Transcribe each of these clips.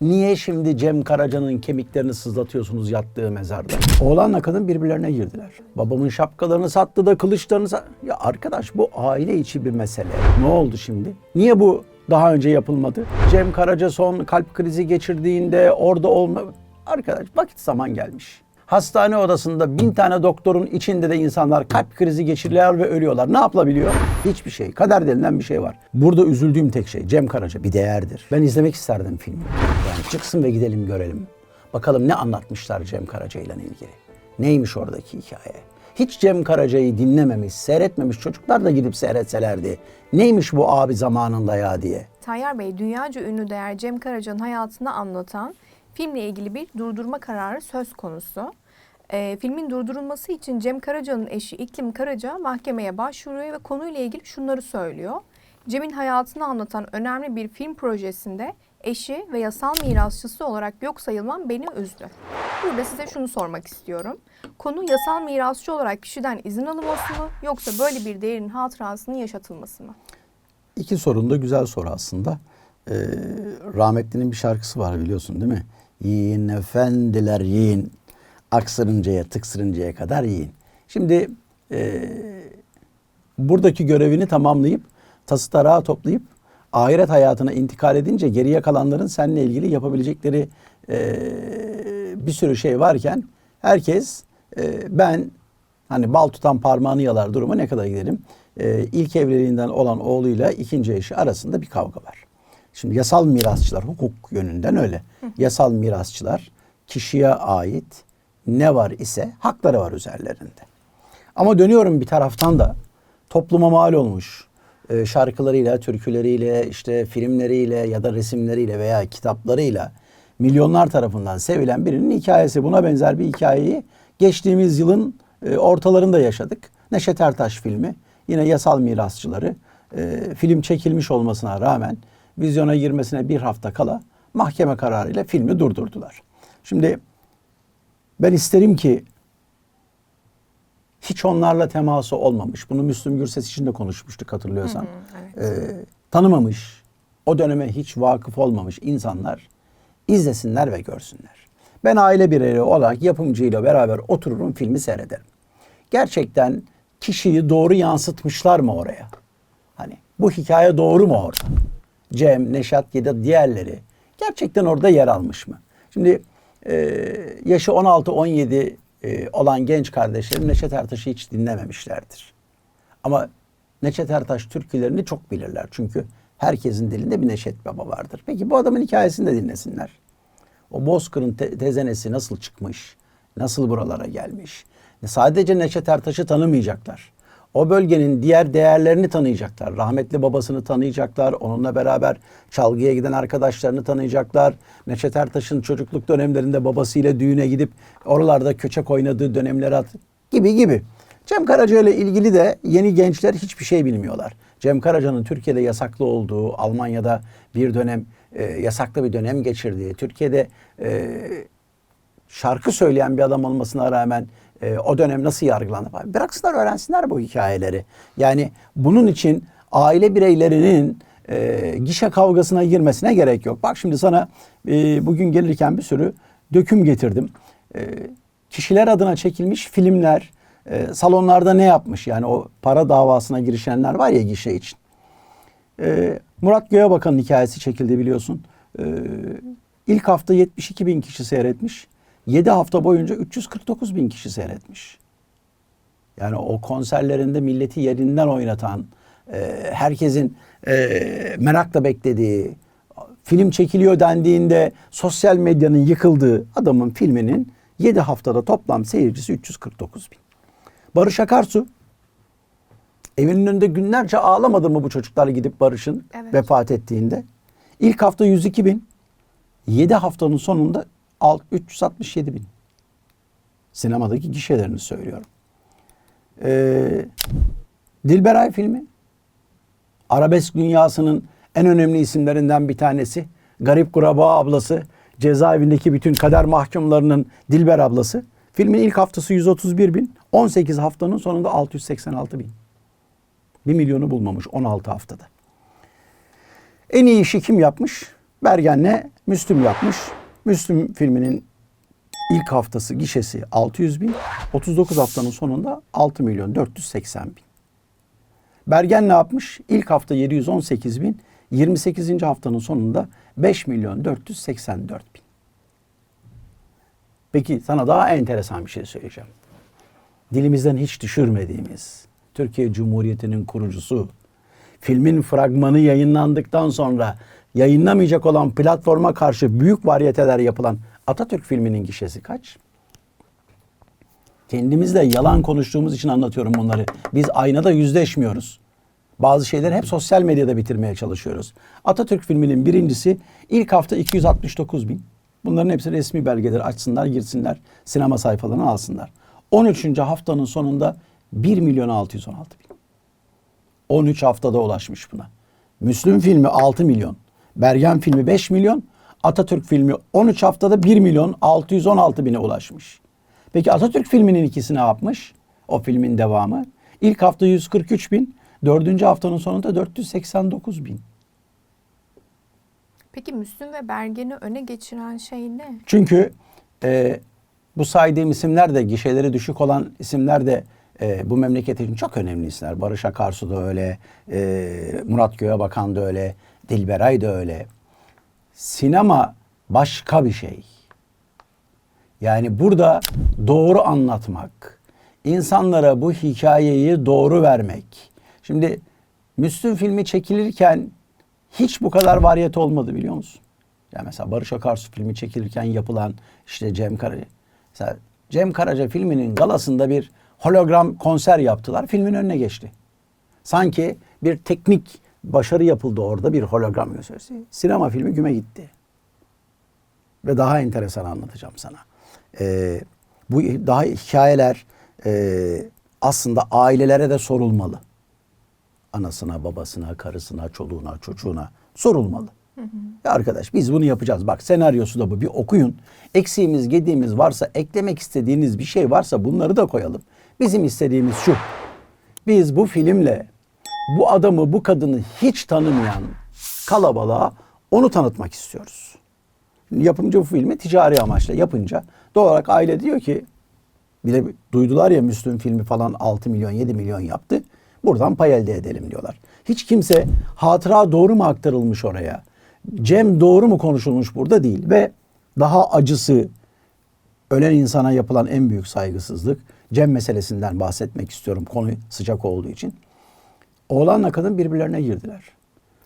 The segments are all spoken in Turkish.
Niye şimdi Cem Karaca'nın kemiklerini sızlatıyorsunuz yattığı mezarda? Oğlanla kadın birbirlerine girdiler. Babamın şapkalarını sattı da kılıçlarını sa- Ya arkadaş bu aile içi bir mesele. Ne oldu şimdi? Niye bu daha önce yapılmadı? Cem Karaca son kalp krizi geçirdiğinde orada olma... Arkadaş vakit zaman gelmiş. Hastane odasında bin tane doktorun içinde de insanlar kalp krizi geçiriyorlar ve ölüyorlar. Ne yapılabiliyor? Hiçbir şey. Kader denilen bir şey var. Burada üzüldüğüm tek şey Cem Karaca bir değerdir. Ben izlemek isterdim filmi. Yani çıksın ve gidelim görelim. Bakalım ne anlatmışlar Cem Karaca ile ilgili. Neymiş oradaki hikaye? Hiç Cem Karaca'yı dinlememiş, seyretmemiş çocuklar da gidip seyretselerdi. Neymiş bu abi zamanında ya diye. Tayyar Bey dünyaca ünlü değer Cem Karaca'nın hayatını anlatan filmle ilgili bir durdurma kararı söz konusu. Ee, filmin durdurulması için Cem Karaca'nın eşi İklim Karaca mahkemeye başvuruyor ve konuyla ilgili şunları söylüyor. Cem'in hayatını anlatan önemli bir film projesinde eşi ve yasal mirasçısı olarak yok sayılmam beni üzdü. Burada size şunu sormak istiyorum. Konu yasal mirasçı olarak kişiden izin alınması mı yoksa böyle bir değerin hatırasının yaşatılması mı? İki sorun da güzel soru aslında. Ee, rahmetlinin bir şarkısı var biliyorsun değil mi? Yiyin efendiler yiyin. Aksırıncaya tıksırıncaya kadar yiyin. Şimdi e, buradaki görevini tamamlayıp tası tarağı toplayıp ahiret hayatına intikal edince geriye kalanların seninle ilgili yapabilecekleri e, bir sürü şey varken herkes e, ben hani bal tutan parmağını yalar durumu ne kadar gidelim. E, ilk evliliğinden olan oğluyla ikinci eşi arasında bir kavga var. Şimdi yasal mirasçılar hukuk yönünden öyle. Yasal mirasçılar kişiye ait ne var ise hakları var üzerlerinde. Ama dönüyorum bir taraftan da topluma mal olmuş e, şarkılarıyla, türküleriyle, işte filmleriyle ya da resimleriyle veya kitaplarıyla milyonlar tarafından sevilen birinin hikayesi. Buna benzer bir hikayeyi geçtiğimiz yılın e, ortalarında yaşadık. Neşet Ertaş filmi. Yine yasal mirasçıları. e, film çekilmiş olmasına rağmen vizyona girmesine bir hafta kala mahkeme kararıyla filmi durdurdular. Şimdi ben isterim ki hiç onlarla teması olmamış. Bunu Müslüm Gürses için de konuşmuştuk hatırlıyorsan. Ee, tanımamış, o döneme hiç vakıf olmamış insanlar izlesinler ve görsünler. Ben aile bireyleri olarak yapımcıyla beraber otururum filmi seyrederim. Gerçekten kişiyi doğru yansıtmışlar mı oraya? Hani bu hikaye doğru mu orada? Cem, Neşat ya da diğerleri gerçekten orada yer almış mı? Şimdi yaşı 16-17 e, olan genç kardeşlerim Neşet Ertaş'ı hiç dinlememişlerdir. Ama Neşet Ertaş türkülerini çok bilirler. Çünkü herkesin dilinde bir Neşet Baba vardır. Peki bu adamın hikayesini de dinlesinler. O Bozkır'ın te- tezenesi nasıl çıkmış? Nasıl buralara gelmiş? Sadece Neşet Ertaş'ı tanımayacaklar. O bölgenin diğer değerlerini tanıyacaklar. Rahmetli babasını tanıyacaklar. Onunla beraber çalgıya giden arkadaşlarını tanıyacaklar. Neşet Ertaş'ın çocukluk dönemlerinde babasıyla düğüne gidip oralarda köçek oynadığı dönemleri hat gibi gibi. Cem Karaca ile ilgili de yeni gençler hiçbir şey bilmiyorlar. Cem Karaca'nın Türkiye'de yasaklı olduğu, Almanya'da bir dönem e, yasaklı bir dönem geçirdiği, Türkiye'de e, şarkı söyleyen bir adam olmasına rağmen e, o dönem nasıl yargılandı? falan. Bıraksınlar öğrensinler bu hikayeleri. Yani bunun için aile bireylerinin e, gişe kavgasına girmesine gerek yok. Bak şimdi sana e, bugün gelirken bir sürü döküm getirdim. E, kişiler adına çekilmiş filmler, e, salonlarda ne yapmış? Yani o para davasına girişenler var ya gişe için. E, Murat Göğebakan'ın hikayesi çekildi biliyorsun. E, ilk hafta 72 bin kişi seyretmiş. 7 hafta boyunca 349 bin kişi seyretmiş. Yani o konserlerinde milleti yerinden oynatan, e, herkesin e, merakla beklediği, film çekiliyor dendiğinde sosyal medyanın yıkıldığı adamın filminin 7 haftada toplam seyircisi 349 bin. Barış Akarsu evinin önünde günlerce ağlamadı mı bu çocuklar gidip Barış'ın Evet. vefat ettiğinde? İlk hafta 102 bin, 7 haftanın sonunda alt 367 bin. Sinemadaki gişelerini söylüyorum. Ee, Dilberay filmi. Arabesk dünyasının en önemli isimlerinden bir tanesi. Garip Kuraba ablası. Cezaevindeki bütün kader mahkumlarının Dilber ablası. Filmin ilk haftası 131 bin. 18 haftanın sonunda 686 bin. 1 milyonu bulmamış 16 haftada. En iyi işi kim yapmış? Bergen'le Müslüm yapmış. Müslüm filminin ilk haftası gişesi 600 bin. 39 haftanın sonunda 6 milyon 480 bin. Bergen ne yapmış? İlk hafta 718 bin. 28. haftanın sonunda 5 milyon 484 bin. Peki sana daha enteresan bir şey söyleyeceğim. Dilimizden hiç düşürmediğimiz Türkiye Cumhuriyeti'nin kurucusu filmin fragmanı yayınlandıktan sonra yayınlamayacak olan platforma karşı büyük varyeteler yapılan Atatürk filminin gişesi kaç? Kendimizle yalan konuştuğumuz için anlatıyorum bunları. Biz aynada yüzleşmiyoruz. Bazı şeyleri hep sosyal medyada bitirmeye çalışıyoruz. Atatürk filminin birincisi ilk hafta 269 bin. Bunların hepsi resmi belgeler. Açsınlar, girsinler, sinema sayfalarını alsınlar. 13. haftanın sonunda 1 milyon 616 bin. 13 haftada ulaşmış buna. Müslüm filmi 6 milyon. Bergen filmi 5 milyon. Atatürk filmi 13 haftada 1 milyon 616 bine ulaşmış. Peki Atatürk filminin ikisi ne yapmış? O filmin devamı. İlk hafta 143 bin. Dördüncü haftanın sonunda 489 bin. Peki Müslüm ve Bergen'i öne geçiren şey ne? Çünkü e, bu saydığım isimler de gişeleri düşük olan isimler de e, bu memleket için çok önemli isimler. Barış Akarsu da öyle, e, Murat Göğebakan da öyle, Dilberay da öyle. Sinema başka bir şey. Yani burada doğru anlatmak, insanlara bu hikayeyi doğru vermek. Şimdi Müslüm filmi çekilirken hiç bu kadar variyet olmadı biliyor musun? Yani mesela Barış Akarsu filmi çekilirken yapılan işte Cem Karaca. Mesela Cem Karaca filminin galasında bir hologram konser yaptılar. Filmin önüne geçti. Sanki bir teknik başarı yapıldı orada bir hologram gösterisi. Sinema filmi güme gitti. Ve daha enteresan anlatacağım sana. Ee, bu daha hikayeler e, aslında ailelere de sorulmalı. Anasına, babasına, karısına, çoluğuna, çocuğuna sorulmalı. Ya arkadaş biz bunu yapacağız. Bak senaryosu da bu. Bir okuyun. Eksiğimiz, gediğimiz varsa, eklemek istediğiniz bir şey varsa bunları da koyalım. Bizim istediğimiz şu. Biz bu filmle bu adamı, bu kadını hiç tanımayan kalabalığa onu tanıtmak istiyoruz. Yapımcı bu filmi ticari amaçla yapınca doğal olarak aile diyor ki bir de duydular ya Müslüm filmi falan 6 milyon 7 milyon yaptı. Buradan pay elde edelim diyorlar. Hiç kimse hatıra doğru mu aktarılmış oraya? Cem doğru mu konuşulmuş burada değil ve daha acısı ölen insana yapılan en büyük saygısızlık. Cem meselesinden bahsetmek istiyorum konu sıcak olduğu için. Oğlanla kadın birbirlerine girdiler.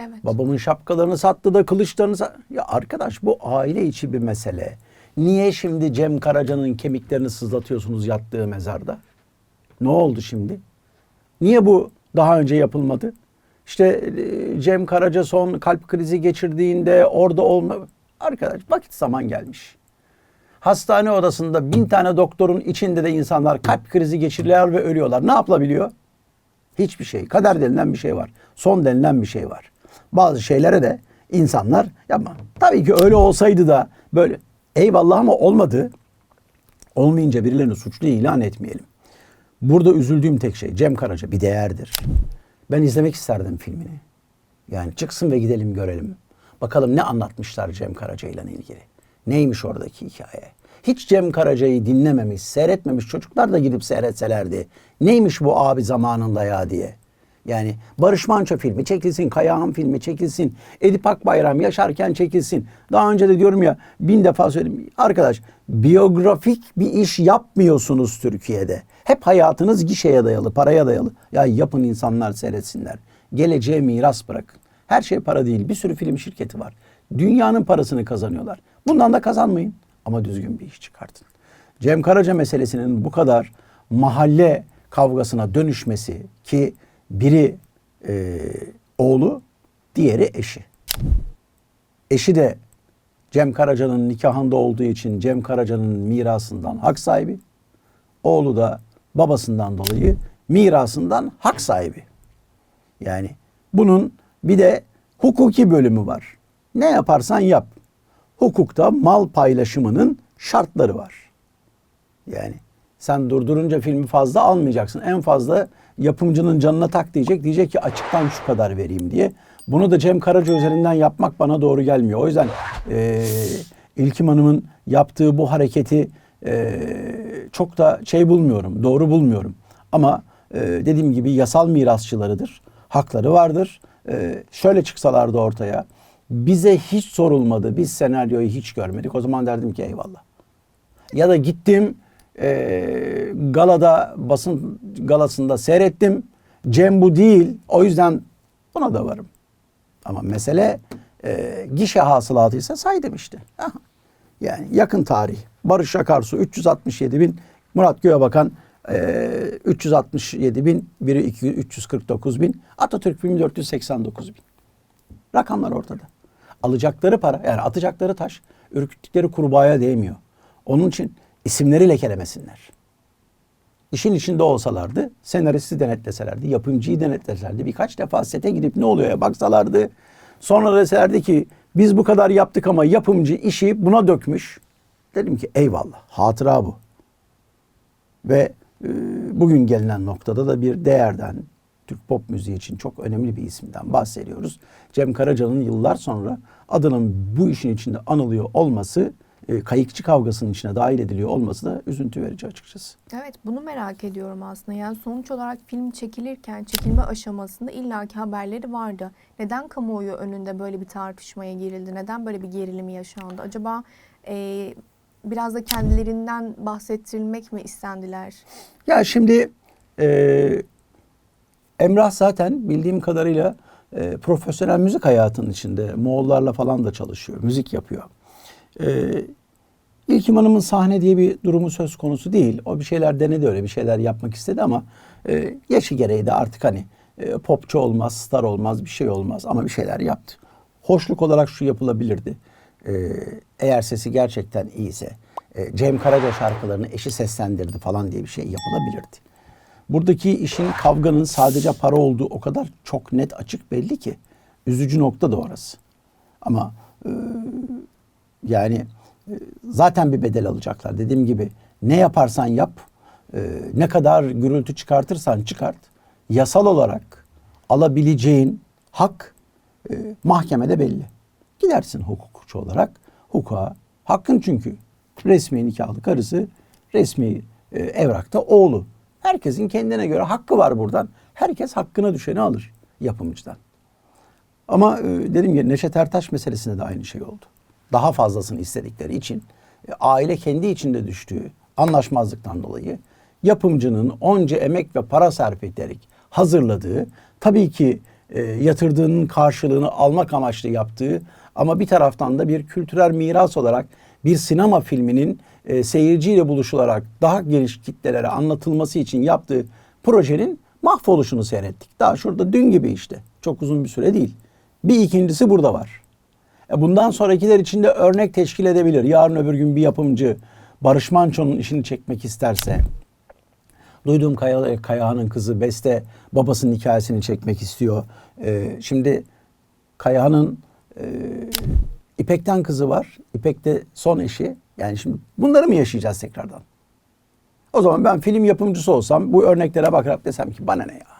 Evet. Babamın şapkalarını sattı da kılıçlarını sattı. Ya arkadaş bu aile içi bir mesele. Niye şimdi Cem Karaca'nın kemiklerini sızlatıyorsunuz yattığı mezarda? Ne oldu şimdi? Niye bu daha önce yapılmadı? İşte e, Cem Karaca son kalp krizi geçirdiğinde orada olma... Arkadaş vakit zaman gelmiş. Hastane odasında bin tane doktorun içinde de insanlar kalp krizi geçiriyorlar ve ölüyorlar. Ne yapılabiliyor? Hiçbir şey. Kader denilen bir şey var. Son denilen bir şey var. Bazı şeylere de insanlar yapma. Tabii ki öyle olsaydı da böyle eyvallah ama olmadı. Olmayınca birilerini suçlu ilan etmeyelim. Burada üzüldüğüm tek şey Cem Karaca bir değerdir. Ben izlemek isterdim filmini. Yani çıksın ve gidelim görelim. Bakalım ne anlatmışlar Cem Karaca ile ilgili. Neymiş oradaki hikaye? Hiç Cem Karaca'yı dinlememiş, seyretmemiş çocuklar da gidip seyretselerdi. Neymiş bu abi zamanında ya diye. Yani Barış Manço filmi çekilsin, Kayahan filmi çekilsin, Edip Akbayram yaşarken çekilsin. Daha önce de diyorum ya bin defa söyledim. Arkadaş biyografik bir iş yapmıyorsunuz Türkiye'de. Hep hayatınız gişeye dayalı, paraya dayalı. Ya yapın insanlar seyretsinler. Geleceğe miras bırakın. Her şey para değil. Bir sürü film şirketi var. Dünyanın parasını kazanıyorlar. Bundan da kazanmayın ama düzgün bir iş çıkartın. Cem Karaca meselesinin bu kadar mahalle kavgasına dönüşmesi ki biri e, oğlu, diğeri eşi. Eşi de Cem Karaca'nın nikahında olduğu için Cem Karaca'nın mirasından hak sahibi. Oğlu da babasından dolayı mirasından hak sahibi. Yani bunun bir de hukuki bölümü var. Ne yaparsan yap. Hukukta mal paylaşımının şartları var. Yani sen durdurunca filmi fazla almayacaksın. En fazla yapımcının canına tak diyecek. Diyecek ki açıktan şu kadar vereyim diye. Bunu da Cem Karaca üzerinden yapmak bana doğru gelmiyor. O yüzden e, İlkim Hanım'ın yaptığı bu hareketi e, çok da şey bulmuyorum, doğru bulmuyorum. Ama e, dediğim gibi yasal mirasçılarıdır, hakları vardır. E, şöyle çıksalardı ortaya, bize hiç sorulmadı, biz senaryoyu hiç görmedik. O zaman derdim ki eyvallah. Ya da gittim e, galada basın galasında seyrettim. Cem bu değil. O yüzden buna da varım. Ama mesele e, gişe hasılatıysa saydım işte. Aha. Yani yakın tarih. Barış Akarsu 367 bin. Murat Göğebakan e, 367 bin. Biri 200, 349 bin. Atatürk filmi 489 bin. Rakamlar ortada. Alacakları para yani atacakları taş ürküttükleri kurbağaya değmiyor. Onun için isimleri lekelemesinler. İşin içinde olsalardı, senaristi denetleselerdi, yapımcıyı denetleselerdi, birkaç defa sete gidip ne oluyor ya baksalardı. Sonra deselerdi ki biz bu kadar yaptık ama yapımcı işi buna dökmüş. Dedim ki eyvallah hatıra bu. Ve e, bugün gelinen noktada da bir değerden, Türk pop müziği için çok önemli bir isimden bahsediyoruz. Cem Karaca'nın yıllar sonra adının bu işin içinde anılıyor olması, e, kayıkçı kavgasının içine dahil ediliyor olması da üzüntü verici açıkçası. Evet bunu merak ediyorum aslında. Yani sonuç olarak film çekilirken çekilme aşamasında illaki haberleri vardı. Neden kamuoyu önünde böyle bir tartışmaya girildi? Neden böyle bir gerilim yaşandı? Acaba e, biraz da kendilerinden bahsettirilmek mi istendiler? Ya şimdi e, Emrah zaten bildiğim kadarıyla e, profesyonel müzik hayatının içinde. Moğollarla falan da çalışıyor, müzik yapıyor. E, İlkim Hanım'ın sahne diye bir durumu söz konusu değil. O bir şeyler denedi öyle bir şeyler yapmak istedi ama e, yaşı gereği de artık hani e, popçu olmaz, star olmaz, bir şey olmaz ama bir şeyler yaptı. Hoşluk olarak şu yapılabilirdi. E, eğer sesi gerçekten iyiyse e, Cem Karaca şarkılarını eşi seslendirdi falan diye bir şey yapılabilirdi. Buradaki işin kavganın sadece para olduğu o kadar çok net açık belli ki üzücü nokta da orası. Ama e, yani e, zaten bir bedel alacaklar. Dediğim gibi ne yaparsan yap, e, ne kadar gürültü çıkartırsan çıkart, yasal olarak alabileceğin hak e, mahkemede belli. Gidersin hukukçu olarak hukuka, hakkın çünkü resmi nikahlı karısı, resmi e, evrakta oğlu. Herkesin kendine göre hakkı var buradan. Herkes hakkına düşeni alır yapımcıdan. Ama e, dediğim gibi Neşet Ertaş meselesinde de aynı şey oldu. Daha fazlasını istedikleri için e, aile kendi içinde düştüğü anlaşmazlıktan dolayı yapımcının onca emek ve para sarf ederek hazırladığı tabii ki e, yatırdığının karşılığını almak amaçlı yaptığı ama bir taraftan da bir kültürel miras olarak bir sinema filminin e, seyirciyle buluşularak daha geniş kitlelere anlatılması için yaptığı projenin mahvoluşunu seyrettik. Daha şurada dün gibi işte. Çok uzun bir süre değil. Bir ikincisi burada var. E bundan sonrakiler için de örnek teşkil edebilir. Yarın öbür gün bir yapımcı Barış Manço'nun işini çekmek isterse, duyduğum Kaya, Kayahan'ın kızı Beste babasının hikayesini çekmek istiyor. E, şimdi Kayahan'ın e, İpek'ten kızı var. İpek de son eşi. Yani şimdi bunları mı yaşayacağız tekrardan? O zaman ben film yapımcısı olsam bu örneklere bakarak desem ki bana ne ya?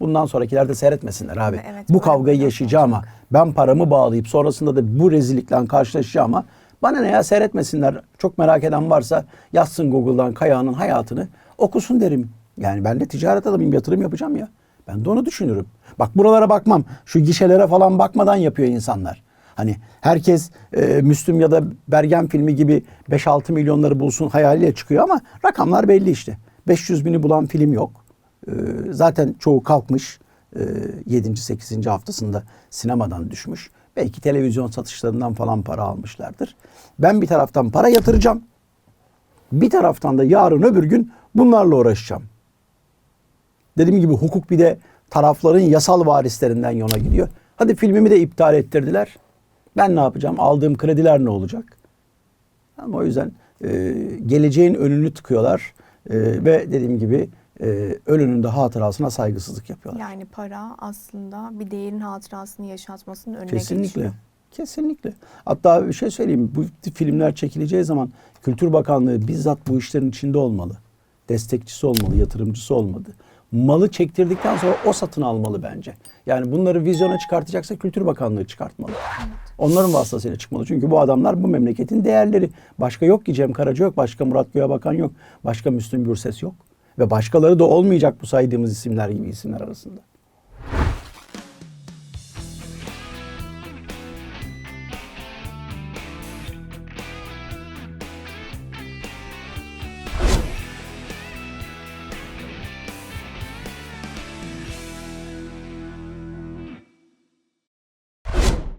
Bundan sonrakiler de seyretmesinler abi. Evet, bu kavgayı yaşayacağım ama ben paramı bağlayıp sonrasında da bu rezillikle karşılaşacağım ama bana ne ya seyretmesinler. Çok merak eden varsa yazsın Google'dan Kaya'nın hayatını okusun derim. Yani ben de ticaret adamıyım yatırım yapacağım ya. Ben de onu düşünürüm. Bak buralara bakmam. Şu gişelere falan bakmadan yapıyor insanlar. Hani herkes e, Müslüm ya da Bergen filmi gibi 5-6 milyonları bulsun hayaliyle çıkıyor ama rakamlar belli işte. 500 bini bulan film yok. E, zaten çoğu kalkmış. E, 7. 8. haftasında sinemadan düşmüş. Belki televizyon satışlarından falan para almışlardır. Ben bir taraftan para yatıracağım. Bir taraftan da yarın öbür gün bunlarla uğraşacağım. Dediğim gibi hukuk bir de tarafların yasal varislerinden yana gidiyor. Hadi filmimi de iptal ettirdiler. Ben ne yapacağım? Aldığım krediler ne olacak? Ama o yüzden e, geleceğin önünü tıkıyorlar e, ve dediğim gibi e, ölünün de hatırasına saygısızlık yapıyorlar. Yani para aslında bir değerin hatırasını yaşatmasının önüne Kesinlikle. geçiyor. Kesinlikle. Hatta bir şey söyleyeyim. Bu filmler çekileceği zaman Kültür Bakanlığı bizzat bu işlerin içinde olmalı. Destekçisi olmalı, yatırımcısı olmalı. malı çektirdikten sonra o satın almalı bence. Yani bunları vizyona çıkartacaksa Kültür Bakanlığı çıkartmalı. Onların vasıtasıyla çıkmalı. Çünkü bu adamlar bu memleketin değerleri. Başka yok ki Cem Karaca yok, başka Murat Göğebakan yok, başka Müslüm Gürses yok. Ve başkaları da olmayacak bu saydığımız isimler gibi isimler arasında.